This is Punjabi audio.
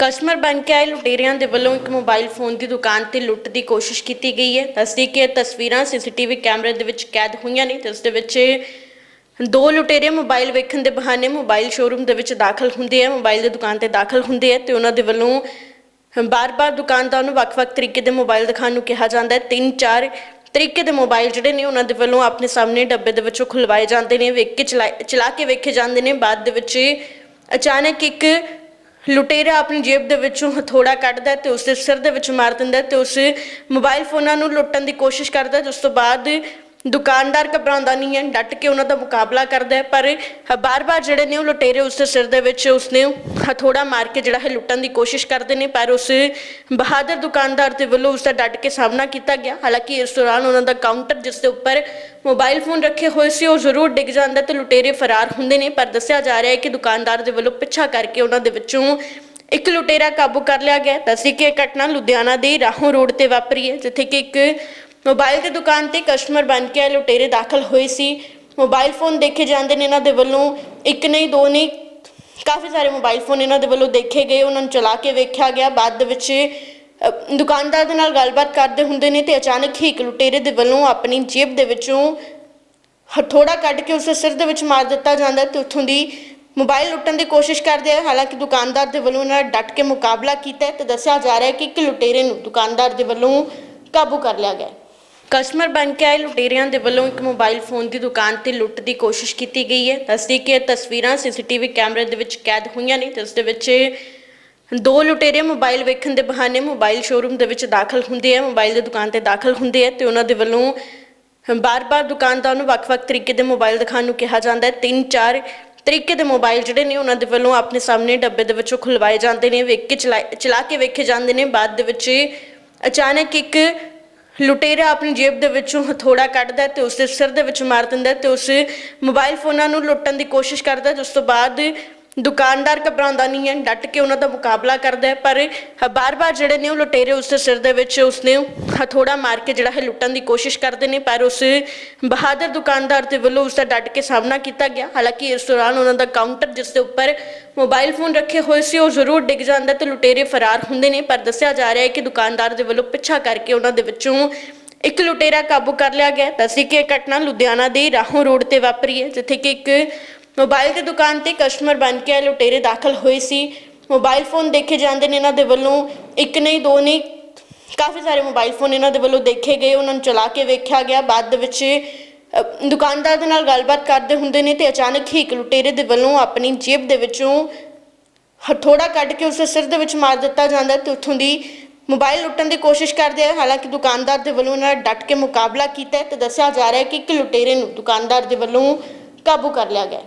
ਕਸਟਮਰ ਬਣ ਕੇ ਆਏ, ਲੁਟੇਰਿਆਂ ਦੇ ਵੱਲੋਂ ਇੱਕ ਮੋਬਾਈਲ ਫੋਨ ਦੀ ਦੁਕਾਨ ਤੇ ਲੁੱਟ ਦੀ ਕੋਸ਼ਿਸ਼ ਕੀਤੀ ਗਈ ਹੈ। ਦੱਸਦੀ ਕਿ ਇਹ ਤਸਵੀਰਾਂ ਸੀਸੀਟੀਵੀ ਕੈਮਰੇ ਦੇ ਵਿੱਚ ਕੈਦ ਹੋਈਆਂ ਨੇ, ਜਿਸ ਦੇ ਵਿੱਚ ਦੋ ਲੁਟੇਰੇ ਮੋਬਾਈਲ ਵੇਖਣ ਦੇ ਬਹਾਨੇ ਮੋਬਾਈਲ ਸ਼ੋਰੂਮ ਦੇ ਵਿੱਚ ਦਾਖਲ ਹੁੰਦੇ ਆ ਮੋਬਾਈਲ ਦੀ ਦੁਕਾਨ ਤੇ ਦਾਖਲ ਹੁੰਦੇ ਆ ਤੇ ਉਹਨਾਂ ਦੇ ਵੱਲੋਂ ਬਾਰ-ਬਾਰ ਦੁਕਾਨਦਾਰ ਨੂੰ ਵੱਖ-ਵੱਖ ਤਰੀਕੇ ਦੇ ਮੋਬਾਈਲ ਦਿਖਾਉਣ ਨੂੰ ਕਿਹਾ ਜਾਂਦਾ ਹੈ। ਤਿੰਨ ਚਾਰ ਤਰੀਕੇ ਦੇ ਮੋਬਾਈਲ ਜਿਹੜੇ ਨੇ ਉਹਨਾਂ ਦੇ ਵੱਲੋਂ ਆਪਣੇ ਸਾਹਮਣੇ ਡੱਬੇ ਦੇ ਵਿੱਚੋਂ ਖੁਲਵਾਏ ਜਾਂਦੇ ਨੇ, ਵੇਖ ਕੇ ਚਲਾ ਚਲਾ ਕੇ ਵੇਖੇ ਜਾਂਦੇ ਨੇ। ਬਾਅਦ ਦੇ ਵਿੱਚ ਅਚਾਨਕ ਇੱਕ ਲੁਟੇਰਾ ਆਪਣੀ ਜੇਬ ਦੇ ਵਿੱਚੋਂ ਹਥੌੜਾ ਕੱਢਦਾ ਹੈ ਤੇ ਉਸ ਦੇ ਸਿਰ ਦੇ ਵਿੱਚ ਮਾਰ ਦਿੰਦਾ ਹੈ ਤੇ ਉਸ ਮੋਬਾਈਲ ਫੋਨਾਂ ਨੂੰ ਲੁੱਟਣ ਦੀ ਕੋਸ਼ਿਸ਼ ਕਰਦਾ ਹੈ, ਜਿਸ ਤੋਂ ਬਾਅਦ ਦੁਕਾਨਦਾਰ ਘਬਰਾਉਂਦਾ ਨਹੀਂ ਹੈ, ਡਟ ਕੇ ਉਹਨਾਂ ਦਾ ਮੁਕਾਬਲਾ ਕਰਦਾ ਹੈ, ਪਰ ਬਾਰ-ਬਾਰ ਜਿਹੜੇ ਨੇ ਉਹ ਲੁਟੇਰੇ ਉਸ ਦੇ ਸਿਰ ਦੇ ਵਿੱਚ ਉਸਨੇ ਹਥੌੜਾ ਮਾਰ ਕੇ ਜਿਹੜਾ ਹੈ ਲੁੱਟਣ ਦੀ ਕੋਸ਼ਿਸ਼ ਕਰਦੇ ਨੇ, ਪਰ ਉਸ ਬਹਾਦਰ ਦੁਕਾਨਦਾਰ ਦੇ ਵੱਲੋਂ ਉਸ ਦਾ ਡਟ ਕੇ ਸਾਹਮਣਾ ਕੀਤਾ ਗਿਆ। ਹਾਲਾਂਕਿ ਇਸ ਦੌਰਾਨ ਉਹਨਾਂ ਦਾ ਕਾਊਂਟਰ ਜਿਸ ਦੇ ਉੱਪਰ ਮੋਬਾਈਲ ਫੋਨ ਰੱਖੇ ਹੋਏ ਸੀ, ਉਹ ਜ਼ਰੂਰ ਡਿੱਗ ਜਾਂਦਾ ਤੇ ਲੁਟੇਰੇ ਫਰਾਰ ਹੁੰਦੇ ਨੇ, ਪਰ ਦੱਸਿਆ ਜਾ ਰਿਹਾ ਹੈ ਕਿ ਦੁਕਾਨਦਾਰ ਦੇ ਵੱਲੋਂ ਪਿੱਛਾ ਕਰਕੇ ਉਹਨਾਂ ਦੇ ਵਿੱਚੋਂ ਇੱਕ ਲੁਟੇਰਾ ਕਾਬੂ ਕਰ ਲਿਆ ਗਿਆ ਦੱਸੀ ਕਿ ਇਹ ਘਟਨਾ ਲੁਧਿਆਣਾ ਦੇ ਰਾਹੋਂ ਰੋਡ ਤੇ ਵਾਪਰੀ ਹੈ, ਜਿੱਥੇ ਕਿ ਇੱਕ ਮੋਬਾਈਲ ਦੀ ਦੁਕਾਨ ਤੇ ਕਸਟਮਰ ਬਣ ਕੇ ਆਏ ਲੁਟੇਰੇ ਦਾਖਲ ਹੋਏ ਸੀ। ਮੋਬਾਈਲ ਫੋਨ ਦੇਖੇ ਜਾਂਦੇ ਨੇ ਇਹਨਾਂ ਦੇ ਵੱਲੋਂ। ਇੱਕ ਨਹੀਂ ਦੋ ਨਹੀਂ। ਕਾਫੀ ਸਾਰੇ ਮੋਬਾਈਲ ਫੋਨ ਇਹਨਾਂ ਦੇ ਵੱਲੋਂ ਦੇਖੇ ਗਏ ਉਹਨਾਂ ਨੂੰ ਚਲਾ ਕੇ ਵੇਖਿਆ ਗਿਆ। ਬਾਅਦ ਦੇ ਵਿੱਚ ਅ, ਦੁਕਾਨਦਾਰ ਦੇ ਨਾਲ ਗੱਲਬਾਤ ਕਰਦੇ ਹੁੰਦੇ ਨੇ ਤੇ ਅਚਾਨਕ ਹੀ ਇੱਕ ਲੁਟੇਰੇ ਦੇ ਵੱਲੋਂ ਆਪਣੀ ਜੇਬ ਦੇ ਵਿੱਚੋਂ ਹਥੌੜਾ ਕੱਢ ਕੇ ਉਸ ਸਿਰ ਦੇ ਵਿੱਚ ਮਾਰ ਦਿੱਤਾ ਜਾਂਦਾ ਹੈ ਤੇ ਉੱਥੋਂ ਦੀ ਮੋਬਾਈਲ ਲੁੱਟਣ ਦੀ ਕੋਸ਼ਿਸ਼ ਕਰਦੇ ਆ ਹਾਲਾਂਕਿ ਦੁਕਾਨਦਾਰ ਦੇ ਵੱਲੋਂ ਉਹਨਾਂ ਨਾਲ ਡਟ ਕੇ ਮੁਕਾਬਲਾ ਕੀਤਾ ਹੈ ਤੇ ਦੱਸਿਆ ਜਾ ਰਿਹਾ ਹੈ ਕਿ ਇੱਕ ਲੁਟੇਰੇ ਨੂੰ ਦੁਕਾਨਦਾਰ ਦੇ ਵੱਲੋਂ ਕਾਬੂ ਕਰ ਲਿਆ ਗਿਆ ਹੈ। ਕਸਟਮਰ ਬਣ ਕੇ ਆਏ, ਲੁਟੇਰਿਆਂ ਦੇ ਵੱਲੋਂ ਇੱਕ ਮੋਬਾਈਲ ਫੋਨ ਦੀ ਦੁਕਾਨ ਤੇ ਲੁੱਟ ਦੀ ਕੋਸ਼ਿਸ਼ ਕੀਤੀ ਗਈ ਹੈ। ਦੱਸਦੀ ਕਿ ਇਹ ਤਸਵੀਰਾਂ ਸੀਸੀਟੀਵੀ ਕੈਮਰੇ ਦੇ ਵਿੱਚ ਕੈਦ ਹੋਈਆਂ ਨੇ, ਜਿਸ ਦੇ ਵਿੱਚ ਦੋ ਲੁਟੇਰੇ ਮੋਬਾਈਲ ਵੇਖਣ ਦੇ ਬਹਾਨੇ ਮੋਬਾਈਲ ਸ਼ੋਰੂਮ ਦੇ ਵਿੱਚ ਦਾਖਲ ਹੁੰਦੇ ਆ ਮੋਬਾਈਲ ਦੀ ਦੁਕਾਨ ਤੇ ਦਾਖਲ ਹੁੰਦੇ ਆ ਤੇ ਉਹਨਾਂ ਦੇ ਵੱਲੋਂ ਬਾਰ-ਬਾਰ ਦੁਕਾਨਦਾਰ ਨੂੰ ਵੱਖ-ਵੱਖ ਤਰੀਕੇ ਦੇ ਮੋਬਾਈਲ ਦਿਖਾਉਣ ਨੂੰ ਕਿਹਾ ਜਾਂਦਾ ਹੈ। ਤਿੰਨ ਚਾਰ ਤਰੀਕੇ ਦੇ ਮੋਬਾਈਲ ਜਿਹੜੇ ਨੇ, ਉਹਨਾਂ ਦੇ ਵੱਲੋਂ ਆਪਣੇ ਸਾਹਮਣੇ ਡੱਬੇ ਦੇ ਵਿੱਚੋਂ ਖੁਲਵਾਏ ਜਾਂਦੇ ਨੇ, ਵੇਖ ਕੇ ਚਲਾ ਚਲਾ ਕੇ ਵੇਖੇ ਜਾਂਦੇ ਨੇ। ਬਾਅਦ ਦੇ ਵਿੱਚ ਅਚਾਨਕ ਇੱਕ ਲੁਟੇਰਾ ਆਪਣੀ ਜੇਬ ਦੇ ਵਿੱਚੋਂ ਹਥੌੜਾ ਕੱਢਦਾ ਹੈ ਤੇ ਉਸ ਦੇ ਸਿਰ ਦੇ ਵਿੱਚ ਮਾਰ ਦਿੰਦਾ ਹੈ ਤੇ ਉਸ ਮੋਬਾਈਲ ਫੋਨਾਂ ਨੂੰ ਲੁੱਟਣ ਦੀ ਕੋਸ਼ਿਸ਼ ਕਰਦਾ ਹੈ, ਜਿਸ ਤੋਂ ਬਾਅਦ ਦੁਕਾਨਦਾਰ ਘਬਰਾਉਂਦਾ ਨਹੀਂ ਹੈ, ਡਟ ਕੇ ਉਹਨਾਂ ਦਾ ਮੁਕਾਬਲਾ ਕਰਦਾ ਹੈ, ਪਰ ਬਾਰ-ਬਾਰ ਜਿਹੜੇ ਨੇ ਉਹ ਲੁਟੇਰੇ ਉਸ ਦੇ ਸਿਰ ਦੇ ਵਿੱਚ ਉਸਨੇ ਹਥੌੜਾ ਮਾਰ ਕੇ ਜਿਹੜਾ ਹੈ ਲੁੱਟਣ ਦੀ ਕੋਸ਼ਿਸ਼ ਕਰਦੇ ਨੇ, ਪਰ ਉਸ ਬਹਾਦਰ ਦੁਕਾਨਦਾਰ ਦੇ ਵੱਲੋਂ ਉਸ ਦਾ ਡਟ ਕੇ ਸਾਹਮਣਾ ਕੀਤਾ ਗਿਆ। ਹਾਲਾਂਕਿ ਇਸ ਦੌਰਾਨ ਉਹਨਾਂ ਦਾ ਕਾਊਂਟਰ ਜਿਸ ਦੇ ਉੱਪਰ ਮੋਬਾਈਲ ਫੋਨ ਰੱਖੇ ਹੋਏ ਸੀ, ਉਹ ਜ਼ਰੂਰ ਡਿੱਗ ਜਾਂਦਾ ਤੇ ਲੁਟੇਰੇ ਫਰਾਰ ਹੁੰਦੇ ਨੇ, ਪਰ ਦੱਸਿਆ ਜਾ ਰਿਹਾ ਹੈ ਕਿ ਦੁਕਾਨਦਾਰ ਦੇ ਵੱਲੋਂ ਪਿੱਛਾ ਕਰਕੇ ਉਹਨਾਂ ਦੇ ਵਿੱਚੋਂ ਇੱਕ ਲੁਟੇਰਾ ਕਾਬੂ ਕਰ ਲਿਆ ਗਿਆ ਦੱਸੀ ਕਿ ਇਹ ਘਟਨਾ ਲੁਧਿਆਣਾ ਦੇ ਰਾਹੋਂ ਰੋਡ ਤੇ ਵਾਪਰੀ ਹੈ, ਜਿੱਥੇ ਕਿ ਇੱਕ ਮੋਬਾਈਲ ਦੀ ਦੁਕਾਨ ਤੇ ਕਸਟਮਰ ਬਣ ਕੇ ਆਏ, ਲੁਟੇਰੇ ਦਾਖਲ ਹੋਏ ਸੀ। ਮੋਬਾਈਲ ਫੋਨ ਦੇਖੇ ਜਾਂਦੇ ਨੇ ਇਹਨਾਂ ਦੇ ਵੱਲੋਂ। ਇੱਕ ਨਹੀਂ, ਦੋ ਨਹੀਂ। ਕਾਫੀ ਸਾਰੇ ਮੋਬਾਈਲ ਫੋਨ ਇਹਨਾਂ ਦੇ ਵੱਲੋਂ ਦੇਖੇ ਗਏ, ਉਹਨਾਂ ਨੂੰ ਚਲਾ ਕੇ ਵੇਖਿਆ ਗਿਆ। ਬਾਅਦ ਦੇ ਵਿੱਚ ਦੁਕਾਨਦਾਰ ਦੇ ਨਾਲ ਗੱਲਬਾਤ ਕਰਦੇ ਹੁੰਦੇ ਨੇ ਤੇ ਅਚਾਨਕ ਹੀ ਇੱਕ ਲੁਟੇਰੇ ਦੇ ਵੱਲੋਂ ਆਪਣੀ ਜੇਬ ਦੇ ਵਿੱਚੋਂ ਹਥੌੜਾ ਕੱਢ ਕੇ ਉਸ ਸਿਰ ਦੇ ਵਿੱਚ ਮਾਰ ਦਿੱਤਾ ਜਾਂਦਾ ਹੈ ਤੇ ਉੱਥੋਂ ਦੀ ਮੋਬਾਈਲ ਲੁੱਟਣ ਦੀ ਕੋਸ਼ਿਸ਼ ਕਰਦੇ ਆ। ਹਾਲਾਂਕਿ ਦੁਕਾਨਦਾਰ ਦੇ ਵੱਲੋਂ ਉਹਨਾਂ ਨਾਲ ਡਟ ਕੇ ਮੁਕਾਬਲਾ ਕੀਤਾ ਹੈ ਤੇ ਦੱਸਿਆ ਜਾ ਰਿਹਾ ਹੈ ਕਿ ਇੱਕ ਲੁਟੇਰੇ ਨੂੰ ਦੁਕਾਨਦਾਰ ਦੇ ਵੱਲੋਂ ਕਾਬੂ ਕਰ ਲਿਆ ਗਿਆ